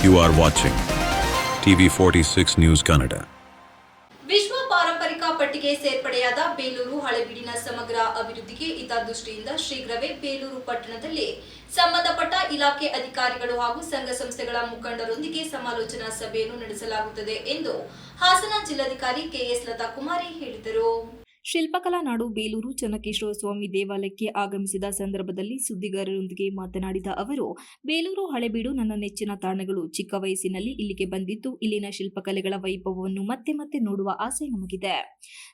You are watching TV 46 News Kannada. ವಿಶ್ವ ಪಾರಂಪರಿಕ ಪಟ್ಟಿಗೆ ಸೇರ್ಪಡೆಯಾದ ಬೇಲೂರು ಹಳೆಬೀಡಿನ ಸಮಗ್ರ ಅಭಿವೃದ್ಧಿಗೆ ಹಿತದೃಷ್ಟಿಯಿಂದ ಶೀಘ್ರವೇ ಬೇಲೂರು ಪಟ್ಟಣದಲ್ಲಿ ಸಂಬಂಧಪಟ್ಟ ಇಲಾಖೆ ಅಧಿಕಾರಿಗಳು ಹಾಗೂ ಸಂಘ ಸಂಸ್ಥೆಗಳ ಮುಖಂಡರೊಂದಿಗೆ ಸಮಾಲೋಚನಾ ಸಭೆಯನ್ನು ನಡೆಸಲಾಗುತ್ತದೆ ಎಂದು ಹಾಸನ ಜಿಲ್ಲಾಧಿಕಾರಿ ಕೆಎಸ್ ಲತಾ ಕುಮಾರಿ ಹೇಳಿದರು ಶಿಲ್ಪಕಲಾ ನಾಡು, ಬೇಲೂರು ಚನ್ನಕೇಶ್ವರ ಸ್ವಾಮಿ ದೇವಾಲಯಕ್ಕೆ ಆಗಮಿಸಿದ ಸಂದರ್ಭದಲ್ಲಿ ಸುದ್ದಿಗಾರರೊಂದಿಗೆ ಮಾತನಾಡಿದ ಅವರು, ಬೇಲೂರು ಹಳೆಬೀಡು ನನ್ನ ನೆಚ್ಚಿನ ತಾಣಗಳು. ಚಿಕ್ಕ ವಯಸ್ಸಿನಲ್ಲಿ ಇಲ್ಲಿಗೆ ಬಂದಿದ್ದು, ಇಲ್ಲಿನ ಶಿಲ್ಪಕಲೆಗಳ ವೈಭವವನ್ನು ಮತ್ತೆ ಮತ್ತೆ ನೋಡುವ ಆಸೆ ನಮಗಿದೆ.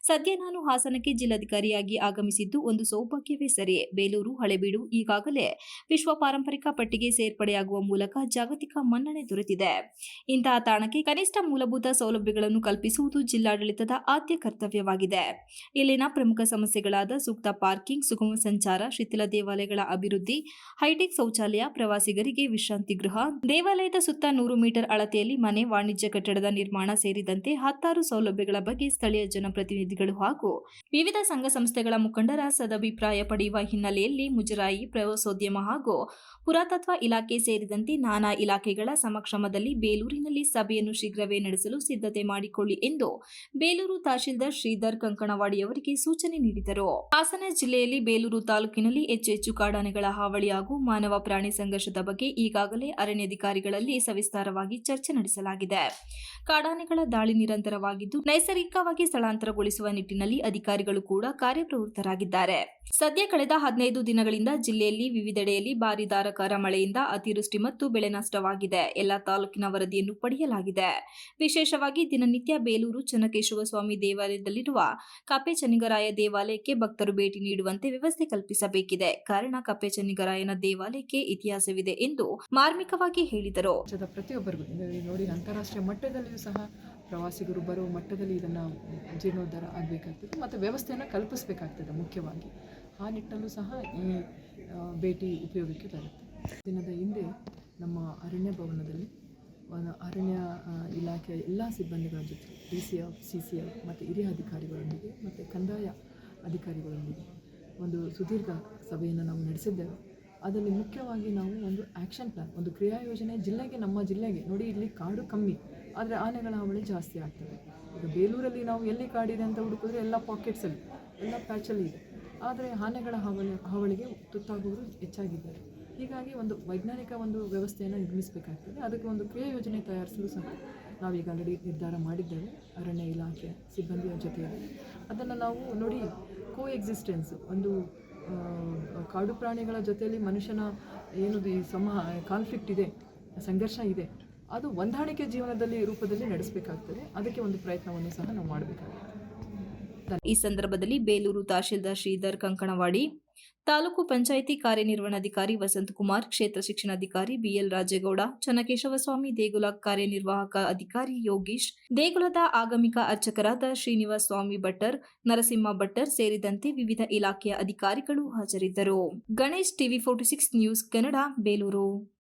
ಸದ್ಯ ನಾನು ಹಾಸನಕ್ಕೆ ಜಿಲ್ಲಾಧಿಕಾರಿಯಾಗಿ ಆಗಮಿಸಿದ್ದು, ಒಂದು ಸೌಭಾಗ್ಯವೇ ಸರಿ. ಬೇಲೂರು ಹಳೆಬೀಡು ಈಗಾಗಲೇ ವಿಶ್ವ ಪಾರಂಪರಿಕ ಪಟ್ಟಿಗೆ ಸೇರ್ಪಡೆಯಾಗುವ ಮೂಲಕ ಜಾಗತಿಕ ಮನ್ನಣೆ ದೊರೆತಿದೆ. ಇಂತಹ ತಾಣಕ್ಕೆ ಕನಿಷ್ಠ ಮೂಲಭೂತ ಸೌಲಭ್ಯಗಳನ್ನು ಕಲ್ಪಿಸುವುದು ಜಿಲ್ಲಾಡಳಿತದ ಆದ್ಯ ಕರ್ತವ್ಯವಾಗಿದೆ. ಇಲ್ಲಿನ ಪ್ರಮುಖ ಸಮಸ್ಯೆಗಳಾದ ಸೂಕ್ತ ಪಾರ್ಕಿಂಗ್, ಸುಗಮ ಸಂಚಾರ, ಶಿಥಿಲ ದೇವಾಲಯಗಳ ಅಭಿವೃದ್ಧಿ, ಹೈಟೆಕ್ ಶೌಚಾಲಯ ಪ್ರವಾಸಿಗರಿಗೆ ವಿಶ್ರಾಂತಿ ಗೃಹ, ದೇವಾಲಯದ ಸುತ್ತ ನೂರು ಮೀಟರ್ ಅಳತೆಯಲ್ಲಿ ಮನೆ, ವಾಣಿಜ್ಯ ಕಟ್ಟಡದ ನಿರ್ಮಾಣ ಸೇರಿದಂತೆ ಹತ್ತಾರು ಸೌಲಭ್ಯಗಳ ಬಗ್ಗೆ ಸ್ಥಳೀಯ ಜನಪ್ರತಿನಿಧಿಗಳು ಹಾಗೂ ವಿವಿಧ ಸಂಘ ಸಂಸ್ಥೆಗಳ ಮುಖಂಡರ ಸದಭಿಪ್ರಾಯ ಪಡೆಯುವ ಹಿನ್ನೆಲೆಯಲ್ಲಿ ಮುಜರಾಯಿ, ಪ್ರವಾಸೋದ್ಯಮ ಹಾಗೂ ಪುರಾತತ್ವ ಇಲಾಖೆ ಸೇರಿದಂತೆ ನಾನಾ ಇಲಾಖೆಗಳ ಸಮಕ್ಷಮದಲ್ಲಿ ಬೇಲೂರಿನಲ್ಲಿ ಸಭೆಯನ್ನು ಶೀಘ್ರವೇ ನಡೆಸಲು ಸಿದ್ಧತೆ ಮಾಡಿಕೊಳ್ಳಿ ಎಂದು ಬೇಲೂರು ತಹಶೀಲ್ದಾರ್ ಶ್ರೀಧರ್ ಕಂಕಣವಾಡಿಯವರಿಗೆ ಸೂಚನೆ ನೀಡಿದರು. ಹಾಸನ ಜಿಲ್ಲೆಯಲ್ಲಿ ಬೇಲೂರು ತಾಲೂಕಿನಲ್ಲಿ ಹೆಚ್ಚು ಹೆಚ್ಚು ಕಾಡಾನೆಗಳ ಹಾವಳಿ ಹಾಗೂ ಮಾನವ ಪ್ರಾಣಿ ಸಂಘರ್ಷದ ಬಗ್ಗೆ ಈಗಾಗಲೇ ಅರಣ್ಯಾಧಿಕಾರಿಗಳಲ್ಲಿ ಸವಿಸ್ತಾರವಾಗಿ ಚರ್ಚೆ ನಡೆಸಲಾಗಿದೆ. ಕಾಡಾನೆಗಳ ದಾಳಿ ನಿರಂತರವಾಗಿದ್ದು, ನೈಸರ್ಗಿಕವಾಗಿ ಸ್ಥಳಾಂತರಗೊಳಿಸುವ ನಿಟ್ಟಿನಲ್ಲಿ ಅಧಿಕಾರಿಗಳು ಕೂಡ ಕಾರ್ಯಪ್ರವೃತ್ತರಾಗಿದ್ದಾರೆ. ಸದ್ಯ ಕಳೆದ ಹದಿನೈದು ದಿನಗಳಿಂದ ಜಿಲ್ಲೆಯಲ್ಲಿ ವಿವಿಧೆಡೆಯಲ್ಲಿ ಭಾರಿ ಧಾರಾಕಾರ ಮಳೆಯಿಂದ ಅತಿವೃಷ್ಟಿ ಮತ್ತು ಬೆಳೆ ನಷ್ಟವಾಗಿದೆ. ಎಲ್ಲ ತಾಲೂಕಿನ ವರದಿಯನ್ನು ಪಡೆಯಲಾಗಿದೆ. ವಿಶೇಷವಾಗಿ ದಿನನಿತ್ಯ ಬೇಲೂರು ಚನ್ನಕೇಶವ ಸ್ವಾಮಿ ದೇವಾಲಯದಲ್ಲಿರುವ ಕಪ್ಪೆ ಚನ್ನಿಗರಾಯ ದೇವಾಲಯಕ್ಕೆ ಭಕ್ತರು ಭೇಟಿ ನೀಡುವಂತೆ ವ್ಯವಸ್ಥೆ ಕಲ್ಪಿಸಬೇಕಿದೆ. ಕಾರಣ ಕಪ್ಪೆ ಚೆನ್ನಿಗರಾಯನ ದೇವಾಲಯಕ್ಕೆ ಇತಿಹಾಸವಿದೆ ಎಂದು ಮಾರ್ಮಿಕವಾಗಿ ಹೇಳಿದರು. ಪ್ರತಿಯೊಬ್ಬರಿಗೂ ನೋಡಿ ಅಂತಾರಾಷ್ಟ್ರೀಯ ಮಟ್ಟದಲ್ಲಿಯೂ ಸಹ ಪ್ರವಾಸಿಗರು ಬರುವ ಮಟ್ಟದಲ್ಲಿ ಇದನ್ನು ಜೀರ್ಣೋದ್ಧಾರ ಆಗಬೇಕಾಗ್ತದೆ ಮತ್ತು ವ್ಯವಸ್ಥೆಯನ್ನು ಕಲ್ಪಿಸಬೇಕಾಗ್ತದೆ ಮುಖ್ಯವಾಗಿ. ಆ ನಿಟ್ಟಲ್ಲೂ ಸಹ ಈ ಭೇಟಿ ಉಪಯೋಗಕ್ಕೆ ಬರುತ್ತೆ. ದಿನದ ಹಿಂದೆ ನಮ್ಮ ಅರಣ್ಯ ಭವನದಲ್ಲಿ ಒಂದು ಅರಣ್ಯ ಇಲಾಖೆಯ ಎಲ್ಲ ಸಿಬ್ಬಂದಿಗಳ ಜೊತೆ D C F C C F ಮತ್ತು ಹಿರಿಯ ಅಧಿಕಾರಿಗಳೊಂದಿಗೆ ಮತ್ತು ಕಂದಾಯ ಅಧಿಕಾರಿಗಳೊಂದಿಗೆ ಒಂದು ಸುದೀರ್ಘ ಸಭೆಯನ್ನು ನಾವು ನಡೆಸಿದ್ದೇವೆ. ಅದರಲ್ಲಿ ಮುಖ್ಯವಾಗಿ ನಾವು ಒಂದು ಆ್ಯಕ್ಷನ್ ಪ್ಲಾನ್, ಒಂದು ಕ್ರಿಯಾ ಯೋಜನೆ ಜಿಲ್ಲೆಗೆ, ನಮ್ಮ ಜಿಲ್ಲೆಗೆ ನೋಡಿ ಇಲ್ಲಿ ಕಾಡು ಕಮ್ಮಿ, ಆದರೆ ಆನೆಗಳ ಹಾವಳಿ ಜಾಸ್ತಿ ಆಗ್ತದೆ. ಈಗ ಬೇಲೂರಲ್ಲಿ ನಾವು ಎಲ್ಲಿ ಕಾಡಿದೆ ಅಂತ ಹುಡುಕಿದ್ರೆ ಎಲ್ಲ ಪಾಕೆಟ್ಸಲ್ಲಿ ಎಲ್ಲ ಪ್ಯಾಚಲ್ಲಿ ಇದೆ. ಆದರೆ ಆನೆಗಳ ಹಾವಳಿ, ಹಾವಳಿಗೆ ತುತ್ತಾಗುವುದು ಹೆಚ್ಚಾಗಿದ್ದಾರೆ ಹೀಗಾಗಿ ಒಂದು ವೈಜ್ಞಾನಿಕ ಒಂದು ವ್ಯವಸ್ಥೆಯನ್ನು ನಿರ್ಮಿಸಬೇಕಾಗ್ತದೆ. ಅದಕ್ಕೆ ಒಂದು ಕ್ರಿಯಾ ಯೋಜನೆ ತಯಾರಿಸಲು ಸಹ ನಾವೀಗ ಆಲ್ರೆಡಿ ನಿರ್ಧಾರ ಮಾಡಿದ್ದೇವೆ. ಅರಣ್ಯ ಇಲಾಖೆ ಸಿಬ್ಬಂದಿಯ ಜೊತೆಯಲ್ಲಿ. ಅದನ್ನು ನಾವು ನೋಡಿ ಕೋ ಎಕ್ಸಿಸ್ಟೆನ್ಸ್ ಒಂದು ಕಾಡು ಪ್ರಾಣಿಗಳ ಜೊತೆಯಲ್ಲಿ ಮನುಷ್ಯನ ಏನು ಈ ಸಮ ಕಾನ್ಫ್ಲಿಕ್ಟ್ ಇದೆ, ಸಂಘರ್ಷ ಇದೆ, ಅದು ಹೊಂದಾಣಿಕೆ ಜೀವನದಲ್ಲಿ ರೂಪದಲ್ಲಿ ನಡೆಸಬೇಕಾಗ್ತದೆ. ಅದಕ್ಕೆ ಒಂದು ಪ್ರಯತ್ನವನ್ನು ಸಹ ನಾವು ಮಾಡಬೇಕಾಗುತ್ತೆ ಈ ಸಂದರ್ಭದಲ್ಲಿ ಬೇಲೂರು ತಹಶೀಲ್ದಾರ್ ಶ್ರೀಧರ್ ಕಂಕಣವಾಡಿ ತಾಲೂಕು ಪಂಚಾಯಿತಿ ಕಾರ್ಯನಿರ್ವಹಣಾಧಿಕಾರಿ ವಸಂತಕುಮಾರ್, ಕ್ಷೇತ್ರ ಶಿಕ್ಷಣಾಧಿಕಾರಿ ಬಿಎಲ್ ರಾಜೇಗೌಡ, ಚನ್ನಕೇಶವಸ್ವಾಮಿ, ದೇಗುಲ ಕಾರ್ಯನಿರ್ವಾಹಕ ಅಧಿಕಾರಿ ಯೋಗೀಶ್, ದೇಗುಲದ ಆಗಮಿಕ ಅರ್ಚಕರಾದ ಶ್ರೀನಿವಾಸ್ ಸ್ವಾಮಿ ಭಟ್ಟರ್, ನರಸಿಂಹ ಭಟ್ಟರ್ ಸೇರಿದಂತೆ ವಿವಿಧ ಇಲಾಖೆಯ ಅಧಿಕಾರಿಗಳು ಹಾಜರಿದ್ದರು. Ganesh TV forty six news Kannada, Belur.